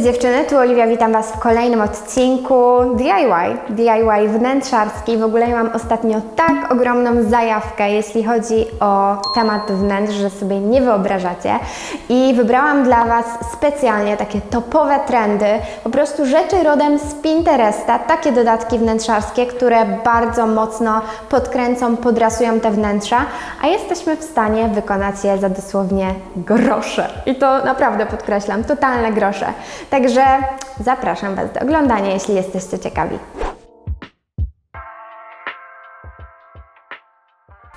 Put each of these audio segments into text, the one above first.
Cześć dziewczyny, tu Oliwia, witam Was w kolejnym odcinku DIY, DIY wnętrzarski. W ogóle mam ostatnio tak ogromną zajawkę, jeśli chodzi o temat wnętrz, że sobie nie wyobrażacie. I wybrałam dla Was specjalnie takie topowe trendy, po prostu rzeczy rodem z Pinteresta, takie dodatki wnętrzarskie, które bardzo mocno podkręcą, podrasują te wnętrza, a jesteśmy w stanie wykonać je za dosłownie grosze. I to naprawdę podkreślam, totalne grosze. Także zapraszam Was do oglądania, jeśli jesteście ciekawi.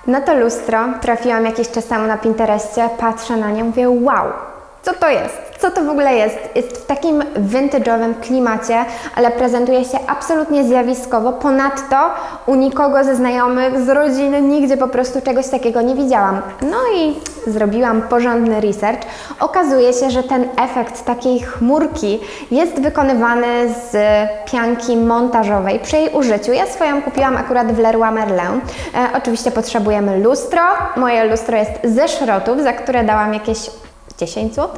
Na to lustro trafiłam jakiś czas temu na Pinterestie, patrzę na nie, mówię wow, co to jest? Co to w ogóle jest? Jest w takim vintage'owym klimacie, ale prezentuje się absolutnie zjawiskowo. Ponadto u nikogo ze znajomych, z rodziny, nigdzie po prostu czegoś takiego nie widziałam. No i zrobiłam porządny research. Okazuje się, że ten efekt takiej chmurki jest wykonywany z pianki montażowej przy jej użyciu. Ja swoją kupiłam akurat w Leroy Merlin. E, oczywiście potrzebujemy lustro. Moje lustro jest ze szrotów, za które dałam jakieś 10 zł.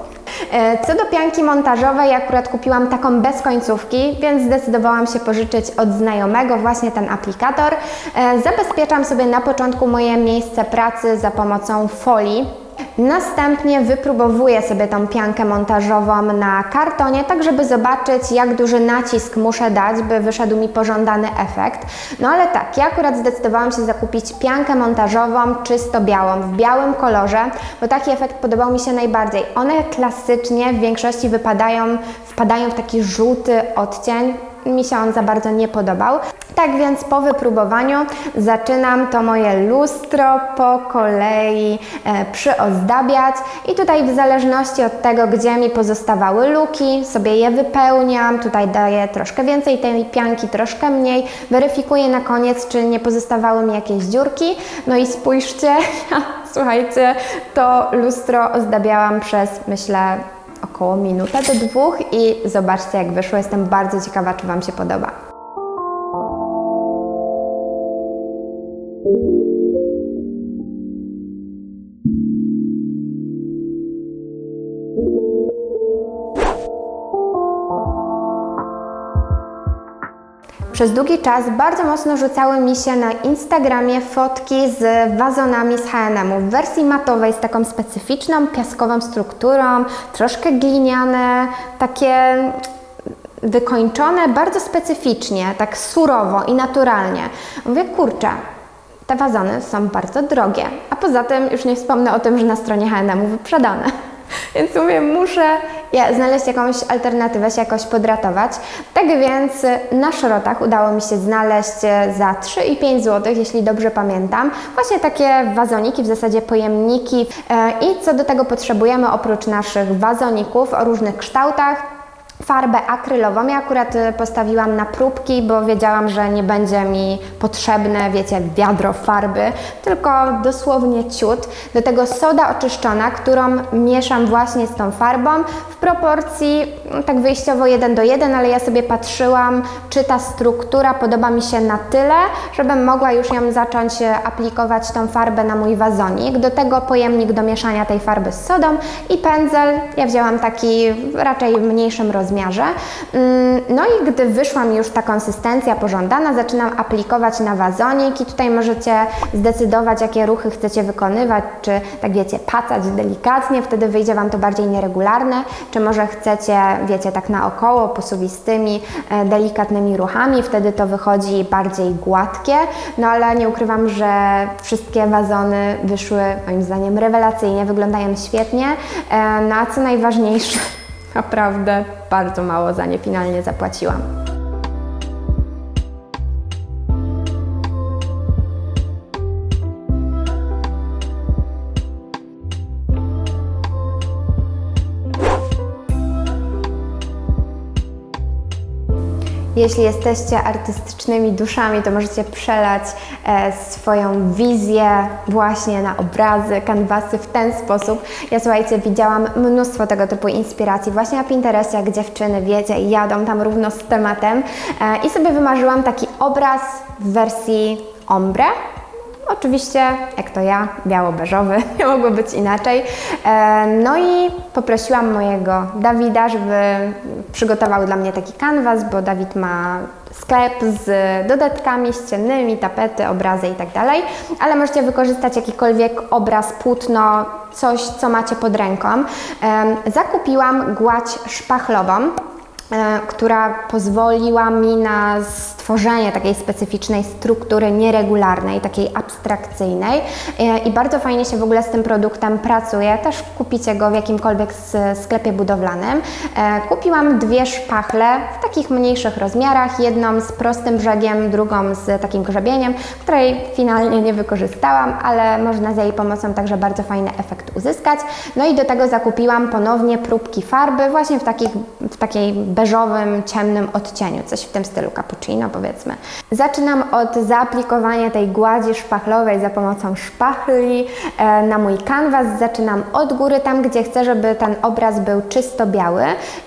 E, Co do pianki montażowej, akurat kupiłam taką bez końcówki, więc zdecydowałam się pożyczyć od znajomego właśnie ten aplikator. E, Zabezpieczam sobie na początku moje miejsce pracy za pomocą folii. Następnie wypróbowuję sobie tą piankę montażową na kartonie, tak żeby zobaczyć, jak duży nacisk muszę dać, by wyszedł mi pożądany efekt. No ale tak, ja akurat zdecydowałam się zakupić piankę montażową czysto białą, w białym kolorze, bo taki efekt podobał mi się najbardziej. One klasycznie w większości wypadają, wpadają w taki żółty odcień, mi się on za bardzo nie podobał. Tak więc po wypróbowaniu zaczynam to moje lustro po kolei e, przyozdabiać. I tutaj w zależności od tego, gdzie mi pozostawały luki, sobie je wypełniam, tutaj daję troszkę więcej tej pianki, troszkę mniej, weryfikuję na koniec, czy nie pozostawały mi jakieś dziurki, no i spójrzcie, słuchajcie, to lustro ozdabiałam przez, myślę, około minutę do dwóch i zobaczcie jak wyszło. Jestem bardzo ciekawa, czy Wam się podoba. Przez długi czas bardzo mocno rzucały mi się na Instagramie fotki z wazonami z H&M w wersji matowej z taką specyficzną piaskową strukturą, troszkę gliniane, takie wykończone bardzo specyficznie, tak surowo i naturalnie. Mówię, kurczę, te wazony są bardzo drogie, a poza tym już nie wspomnę o tym, że na stronie H&M wyprzedane. Więc mówię, muszę znaleźć jakąś alternatywę, się jakoś podratować. Tak więc y, na szrotach udało mi się znaleźć y, za 3,5 zł, jeśli dobrze pamiętam, właśnie takie wazoniki, w zasadzie pojemniki. E, I co do tego potrzebujemy oprócz naszych wazoników o różnych kształtach, farbę akrylową. Ja akurat y, postawiłam na próbki, bo wiedziałam, że nie będzie mi potrzebne, wiecie, wiadro farby, tylko dosłownie ciut. Do tego soda oczyszczona, którą mieszam właśnie z tą farbą w proporcji mm, tak wyjściowo 1 do 1, ale ja sobie patrzyłam, czy ta struktura podoba mi się na tyle, żebym mogła już ją zacząć e, aplikować tą farbę na mój wazonik. Do tego pojemnik do mieszania tej farby z sodą i pędzel. Ja wzięłam taki raczej w mniejszym rozmiarze. Mm, No i gdy wyszła mi już ta konsystencja pożądana, zaczynam aplikować na wazonik i tutaj możecie zdecydować, jakie ruchy chcecie wykonywać, czy tak wiecie, pacać delikatnie, wtedy wyjdzie Wam to bardziej nieregularne, czy może chcecie, wiecie, tak naokoło, posuwistymi, e, delikatnymi ruchami, wtedy to wychodzi bardziej gładkie, no ale nie ukrywam, że wszystkie wazony wyszły moim zdaniem rewelacyjnie, wyglądają świetnie, e, no a co najważniejsze, naprawdę bardzo mało za nie finalnie zapłaciłam. Jeśli jesteście artystycznymi duszami, to możecie przelać e, swoją wizję właśnie na obrazy, kanwasy w ten sposób. Ja słuchajcie, widziałam mnóstwo tego typu inspiracji właśnie na Pinterestie, jak dziewczyny, wiecie, jadą tam równo z tematem e, i sobie wymarzyłam taki obraz w wersji ombre, Oczywiście, jak to ja, biało-beżowy, nie mogło być inaczej. E, No i poprosiłam mojego Dawida, żeby przygotował dla mnie taki kanwas, bo Dawid ma sklep z dodatkami ściennymi, tapety, obrazy i tak ale możecie wykorzystać jakikolwiek obraz, płótno, coś, co macie pod ręką. Em, Zakupiłam gładź szpachlową, e, która pozwoliła mi na stworzenie takiej specyficznej struktury nieregularnej, takiej abstrakcyjnej E, i bardzo fajnie się w ogóle z tym produktem pracuje. Też kupicie go w jakimkolwiek sklepie budowlanym. E, Kupiłam dwie szpachle w takich mniejszych rozmiarach, jedną z prostym brzegiem, drugą z takim grzebieniem, której finalnie nie wykorzystałam, ale można z jej pomocą także bardzo fajny efekt uzyskać. No i do tego zakupiłam ponownie próbki farby właśnie w, takich, w takiej beżowym, ciemnym odcieniu, coś w tym stylu cappuccino powiedzmy. Zaczynam od zaaplikowania tej gładzi szpachlowej za pomocą szpachli e, na mój kanwas. Zaczynam od góry, tam gdzie chcę, żeby ten obraz był czysto biały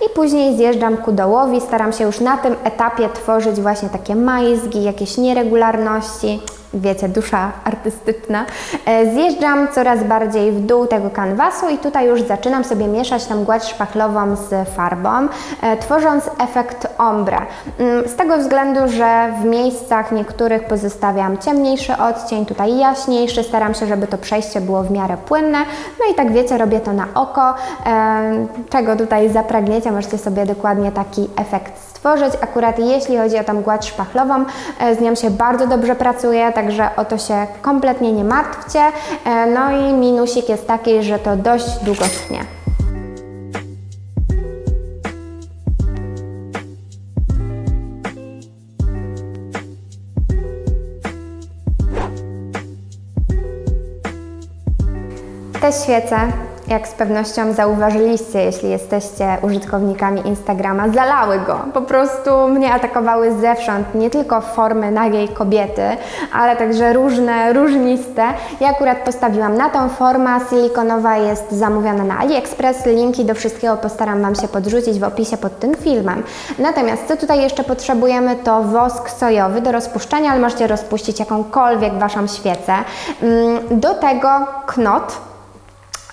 i później zjeżdżam ku dołowi. Staram się już na tym etapie tworzyć właśnie takie majzgi, jakieś nieregularności wiecie, dusza artystyczna. E, Zjeżdżam coraz bardziej w dół tego kanwasu i tutaj już zaczynam sobie mieszać tą gładź szpachlową z farbą, e, tworząc efekt ombre. Mm, Z tego względu, że w miejscach niektórych pozostawiam ciemniejszy odcień, tutaj jaśniejszy, staram się, żeby to przejście było w miarę płynne. No i tak wiecie, robię to na oko. E, Czego tutaj zapragniecie, możecie sobie dokładnie taki efekt stworzyć. Akurat jeśli chodzi o tą gładź szpachlową, e, z nią się bardzo dobrze pracuje, także o to się kompletnie nie martwcie. E, No i minusik jest taki, że to dość długo tchnie. Te świece, jak z pewnością zauważyliście, jeśli jesteście użytkownikami Instagrama, zalały go. Po prostu mnie atakowały zewsząd, nie tylko formy nagiej kobiety, ale także różne, różniste. Ja akurat postawiłam na tą formę, silikonowa jest zamówiona na AliExpress, linki do wszystkiego postaram Wam się podrzucić w opisie pod tym filmem. Natomiast co tutaj jeszcze potrzebujemy to wosk sojowy do rozpuszczenia, ale możecie rozpuścić jakąkolwiek Waszą świecę. Mm, Do tego knot,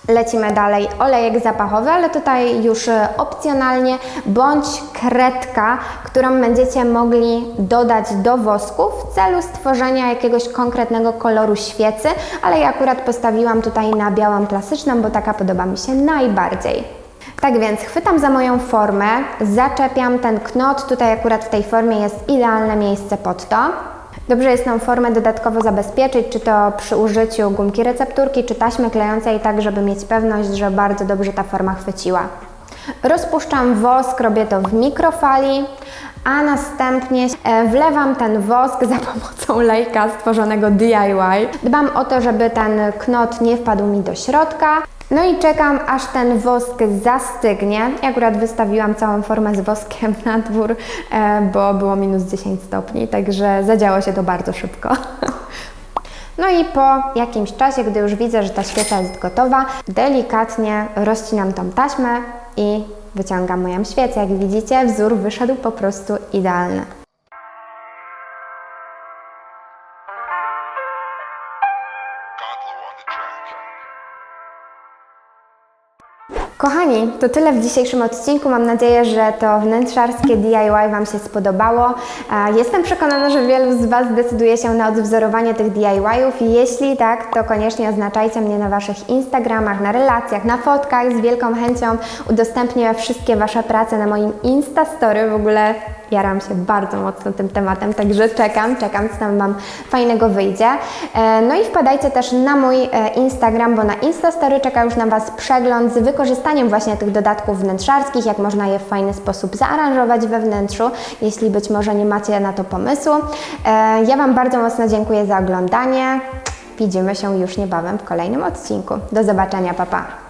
Lecimy dalej, olejek zapachowy, ale tutaj już e, opcjonalnie, bądź kredka, którą będziecie mogli dodać do wosku w celu stworzenia jakiegoś konkretnego koloru świecy, ale ja akurat postawiłam tutaj na białą klasyczną, bo taka podoba mi się najbardziej. Tak więc chwytam za moją formę, zaczepiam ten knot, tutaj akurat w tej formie jest idealne miejsce pod to. Dobrze jest tą formę dodatkowo zabezpieczyć, czy to przy użyciu gumki recepturki, czy taśmy klejącej, tak żeby mieć pewność, że bardzo dobrze ta forma chwyciła. Rozpuszczam wosk, robię to w mikrofali, a następnie e, wlewam ten wosk za pomocą lejka stworzonego DIY. Dbam o to, żeby ten knot nie wpadł mi do środka. No i czekam, aż ten wosk zastygnie. Ja akurat wystawiłam całą formę z woskiem na dwór, e, bo było minus 10 stopni, także zadziało się to bardzo szybko. No i po jakimś czasie, gdy już widzę, że ta świeca jest gotowa, delikatnie rozcinam tą taśmę i wyciągam moją świecę. Jak widzicie, wzór wyszedł po prostu idealny. Kochani, to tyle w dzisiejszym odcinku. Mam nadzieję, że to wnętrzarskie DIY Wam się spodobało. Jestem przekonana, że wielu z Was decyduje się na odwzorowanie tych DIY-ów. Jeśli tak, to koniecznie oznaczajcie mnie na Waszych Instagramach, na relacjach, na fotkach. Z wielką chęcią udostępnię wszystkie Wasze prace na moim Instastory. W ogóle jaram się bardzo mocno tym tematem, także czekam, czekam, co tam Wam fajnego wyjdzie. E, No i wpadajcie też na mój e, Instagram, bo na Instastory czeka już na Was przegląd z wykorzystaniem właśnie tych dodatków wnętrzarskich, jak można je w fajny sposób zaaranżować we wnętrzu, jeśli być może nie macie na to pomysłu. E, Ja Wam bardzo mocno dziękuję za oglądanie. Widzimy się już niebawem w kolejnym odcinku. Do zobaczenia, papa. Pa.